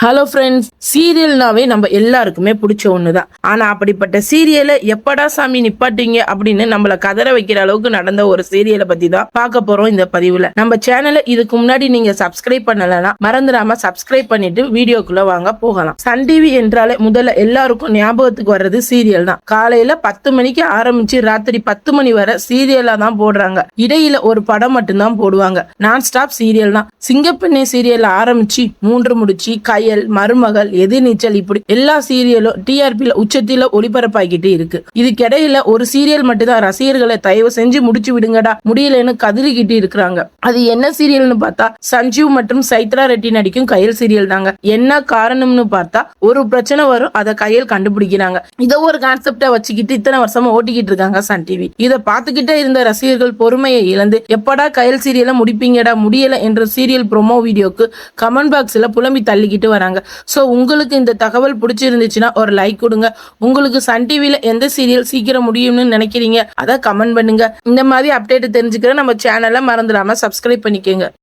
Hello friends சீரியல்னாவே நம்ம எல்லாருக்குமே பிடிச்ச ஒன்று தான் ஆனால் அப்படிப்பட்ட சீரியலை எப்படா சாமி நிப்பாட்டீங்க அப்படின்னு நம்மளை கதற வைக்கிற அளவுக்கு நடந்த ஒரு சீரியலை பற்றி தான் பார்க்க போகிறோம் இந்த பதிவில். நம்ம சேனலை இதுக்கு முன்னாடி நீங்கள் சப்ஸ்கிரைப் பண்ணலைன்னா மறந்துடாம சப்ஸ்கிரைப் பண்ணிட்டு வீடியோக்குள்ளே வாங்க போகலாம். சன் டிவி என்றாலே முதல்ல எல்லாருக்கும் ஞாபகத்துக்கு வர்றது சீரியல் தான் காலையில் பத்து மணிக்கு ஆரம்பிச்சு ராத்திரி பத்து மணி வரை சீரியலாக தான் போடுறாங்க. இடையில ஒரு படம் மட்டும்தான் போடுவாங்க. நான் ஸ்டாப் சீரியல் தான் சிங்கப்பெண்ணை சீரியலை ஆரம்பிச்சு மூன்று முடிச்சு கயல் மருமகள் எதிர்நீச்சல் இப்படி எல்லா சீரியலும் டிஆர்பியில உச்சத்தில ஒளிபரப்பாகிட்டு இருக்கு. இதுக்கிடையில ஒரு சீரியல் மட்டும்தான் ரசிகர்களை தயவு செஞ்சு முடிச்சு விடுங்கடா. முடியலன்னு கதறிக்கிட்டு இருக்கிறாங்க. அது என்ன சீரியல்னு பார்த்தா சஞ்சீவ் மற்றும் சைத்ரா ரெட்டி நடிக்கும் கயல் சீரியல் தாங்க. என்ன காரணம்னு பார்த்தா ஒரு பிரச்சனை வரும் அதை கையல் கண்டுபிடிக்கிறாங்க. இதை ஒரு கான்செப்டா வச்சுக்கிட்டு இத்தனை வருஷமா ஓட்டிக்கிட்டு இருக்காங்க சன் டிவி இதை பார்த்துக்கிட்டே இருந்த ரசிகர்கள் பொறுமையை இழந்து எப்படா கயல் சீரியலை முடிப்பீங்கடா முடியல என்ற சீரியல் ப்ரொமோ வீடியோக்கு கமெண்ட் பாக்ஸ்ல புலம்பி தள்ளிக்கிட்டு வராங்க. ஸோ உங்களுக்கு இந்த தகவல் பிடிச்சிருந்துச்சுன்னா ஒரு லைக் கொடுங்க. உங்களுக்கு சன் டிவியில் எந்த சீரியல் சீக்கிரம் முடியும்னு நினைக்கிறீங்க அதை கமெண்ட் பண்ணுங்க. இந்த மாதிரி அப்டேட் தெரிஞ்சுக்கிற நம்ம சேனலை மறந்துடாம சப்ஸ்கிரைப் பண்ணிக்கோங்க.